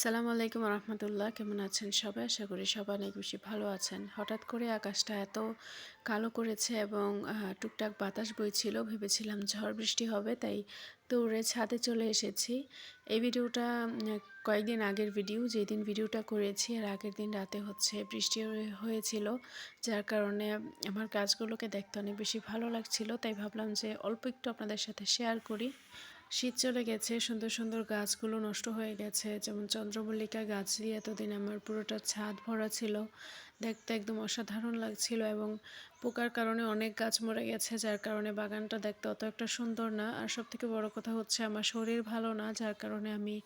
সালাম আলাইকুম রহমতুল্লাহ, কেমন আছেন সবাই? আশা করি সবাই অনেক বেশি ভালো আছেন। হঠাৎ করে আকাশটা এত কালো করেছে এবং টুকটাক বাতাস বইছিল, ভেবেছিলাম ঝড় বৃষ্টি হবে, তাই দৌড়ে ছাদে চলে এসেছি। এই ভিডিওটা কয়েকদিন আগের ভিডিও, যেদিন ভিডিওটা করেছি আর আগের দিন রাতে হচ্ছে বৃষ্টি হয়েছিল, যার কারণে আমার কাজগুলোকে দেখতে অনেক বেশি ভালো লাগছিল, তাই ভাবলাম যে অল্প একটু আপনাদের সাথে শেয়ার করি। শীত চলে গেছে, সুন্দর সুন্দর গাছগুলো নষ্ট হয়ে গেছে, যেমন চন্দ্রমল্লিকা গাছ দিয়ে এতদিন আমার পুরোটা ছাদ ভরা ছিল। দেখতে একদম অসাধারণ লাগছিল এবং পোকার কারণে অনেক গাছ মরে গেছে, যার কারণে বাগানটা দেখতে অত একটা সুন্দর না। আর সব থেকে বড় কথা হচ্ছে আমার শরীর ভালো না, যার কারণে আমি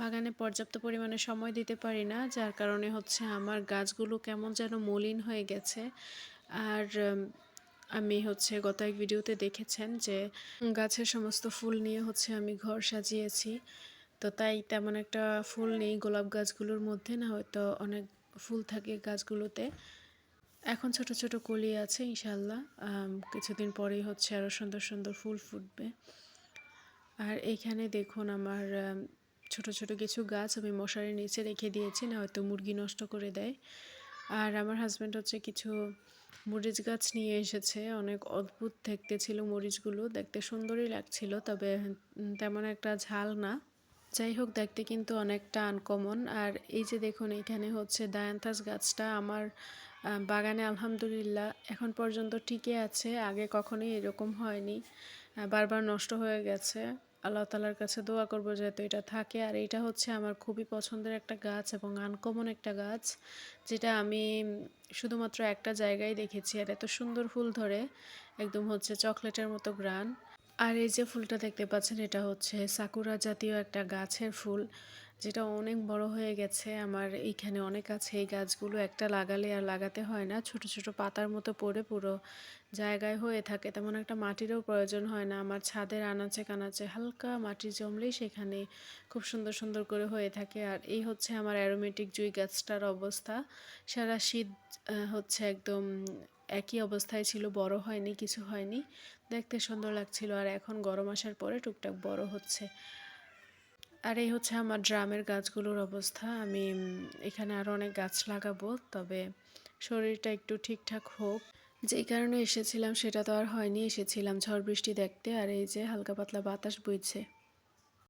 বাগানে পর্যাপ্ত পরিমাণে সময় দিতে পারি না, যার কারণে হচ্ছে আমার গাছগুলো কেমন যেন মলিন হয়ে গেছে। আর আমি হচ্ছে গত এক ভিডিওতে দেখেছেন যে গাছের সমস্ত ফুল নিয়ে হচ্ছে আমি ঘর সাজিয়েছি। তো তাই তেমন একটা ফুল নেই গোলাপ গাছগুলোর মধ্যে না হয়তো অনেক ফুল থাকে গাছগুলোতে। এখন ছোট ছোট কলি আছে ইনশাল্লাহ কিছুদিন পরেই হচ্ছে আরও সুন্দর সুন্দর ফুল ফুটবে। আর এইখানে দেখুন আমার আম, ছোট ছোট কিছু গাছ আমি মশারির নিচে রেখে দিয়েছি না হয়তো মুরগি নষ্ট করে দেয়। আর আমার হাজব্যান্ড হচ্ছে কিছু মরিচ গাছ নিয়ে এসেছে। অনেক অদ্ভুত দেখতে ছিল মরিচগুলো। দেখতে সুন্দরই লাগছিল, তবে তেমন একটা ঝাল না। যাই হোক, দেখতে কিন্তু অনেকটা আনকমন আর এই যে দেখুন, এখানে হচ্ছে ডায়ান্থাস গাছটা আমার বাগানে আলহামদুলিল্লাহ এখন পর্যন্ত টিকে আছে। আগে কখনোই এরকম হয়নি। বারবার নষ্ট হয়ে গেছে। আল্লাহ তালার কাছে দোয়া করব যেহেতু এটা থাকে। আর এটা হচ্ছে আমার খুবই পছন্দের একটা গাছ এবং আনকমন একটা গাছ, যেটা আমি শুধুমাত্র একটা জায়গায় দেখেছি। আর এত সুন্দর ফুল ধরে, একদম হচ্ছে চকলেটের মতো গ্রান আর এই যে ফুলটা দেখতে পাচ্ছেন, এটা হচ্ছে সাকুরা জাতীয় একটা গাছের ফুল। যেটা অনেক বড় হয়ে গেছে। আমার এইখানে অনেক আছে। এই গাছগুলো একটা লাগালে আর লাগাতে হয় না। ছোট ছোট পাতার মতো পড়ে পুরো জায়গায় হয়ে থাকে। তেমন একটা মাটিরও প্রয়োজন হয় না। আমার ছাদের আনাচে কানাচে হালকা মাটি জমলেই সেখানে খুব সুন্দর সুন্দর করে হয়ে থাকে। আর এই হচ্ছে আমার অ্যারোমেটিক জুই গাছটার অবস্থা। সারা শীত হচ্ছে একদম একই অবস্থায় ছিল। বড় হয়নি, কিছু হয়নি। দেখতে সুন্দর লাগছিল। আর এখন গরম আসার পরে টুকটাক বড় হচ্ছে। আর এই হচ্ছে আমার ড্রামের গাছগুলোর অবস্থা। আমি এখানে আরও অনেক গাছ লাগাবো, তবে শরীরটা একটু ঠিকঠাক হোক। যেই কারণে এসেছিলাম সেটা তো আর হয়নি, এসেছিলাম ঝড় বৃষ্টি দেখতে, আর এই যে হালকা পাতলা বাতাস বইছে।